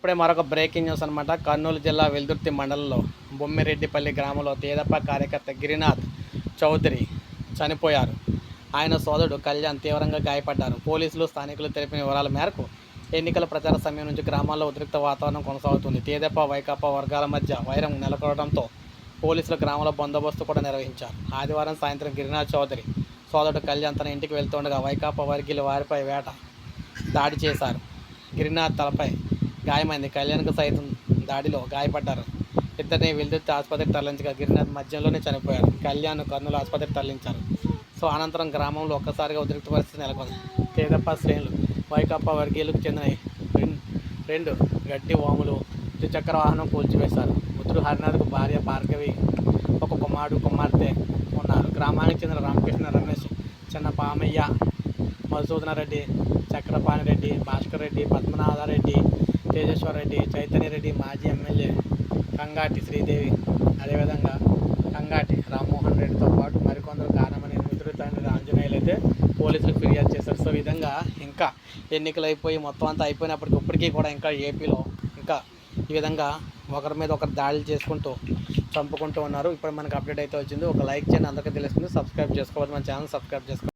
ఇప్పుడే మరొక breaking news అనమాట కర్నూలు జిల్లా వెల్దుర్తి మండలంలో బొమ్మిరెడ్డిపల్లి గ్రామంలో తేదప్ప కార్యకర్త గిరినాథ్ చౌదరి చనిపోయారు. ఆయన సోదరుడు కళ్యాణ్ తీవ్రంగా గాయపడ్డారు. పోలీసులు స్థానికులు తెలిపిన వివరాల మేరకు ఎన్నికల ప్రచార సమయం నుంచి గ్రామాల్లో ఉద్రిక్త వాతావరణం కొనసాగుతుంది. తేదప్ప వైకాపా వర్గాల మధ్య వైరం నెలకొనడంతో పోలీసులు గ్రామంలో బందోబస్తు కూడా నిర్వహించారు. ఆదివారం సాయంత్రం గిరినాథ్ చౌదరి సోదరుడు కళ్యాణ్ తన ఇంటికి వెళ్తుండగా వైకాపా వర్గీయులు వారిపై వేట దాడి చేశారు. గిరినాథ్ తలపై గాయమైంది. కళ్యాణ్కు సైతం దాడిలో గాయపడ్డారు. ఇద్దరిని వెల్దుర్తి ఆసుపత్రికి తరలించగా గిరినాథ్ మధ్యలోనే చనిపోయారు. కళ్యాణ్ కర్నూలు ఆసుపత్రికి తరలించారు. సో అనంతరం గ్రామంలో ఒక్కసారిగా ఉద్రిక్త పరిస్థితి నెలకొంది. తేదప్ప శ్రేణులు వైకాపా వర్గీయులకు చెందిన రెండు గడ్డి వాములు ద్విచక్ర వాహనం కూల్చివేశారు. ముద్దుడు హరినాథ్కు భార్య భార్గవి ఒక కుమారుడు కుమార్తె ఉన్నారు. గ్రామానికి చెందిన రామకృష్ణ రమేష్ చిన్న పామయ్య మధుసూదన రెడ్డి చక్రపాణి రెడ్డి భాస్కర్ రెడ్డి పద్మనాభరెడ్డి రెడ్డి రెడ్డి చైతన్య రెడ్డి మాజీ ఎమ్మెల్యే కంగాటి శ్రీదేవి. అదేవిధంగా కంగాటి రామ్మోహన్ రెడ్డితో పాటు మరికొందరు కారణమని మిత్రుడు తండ్రి ఆంజనేయులు అయితే పోలీసులకు ఫిర్యాదు చేశారు. సో విధంగా ఇంకా ఎన్నికలు అయిపోయి మొత్తం అంతా అయిపోయినప్పటికి ఇప్పటికీ కూడా ఇంకా ఏపీలో ఇంకా ఈ విధంగా ఒకరి మీద ఒకరు దాడులు చేసుకుంటూ చంపుకుంటూ ఉన్నారు. ఇప్పుడు మనకు అప్డేట్ అయితే వచ్చింది. ఒక లైక్ చేయండి. అందరికీ తెలుస్తుంది. సబ్స్క్రైబ్ చేసుకోవాలి మన ఛానల్ సబ్స్క్రైబ్ చేసుకోవాలి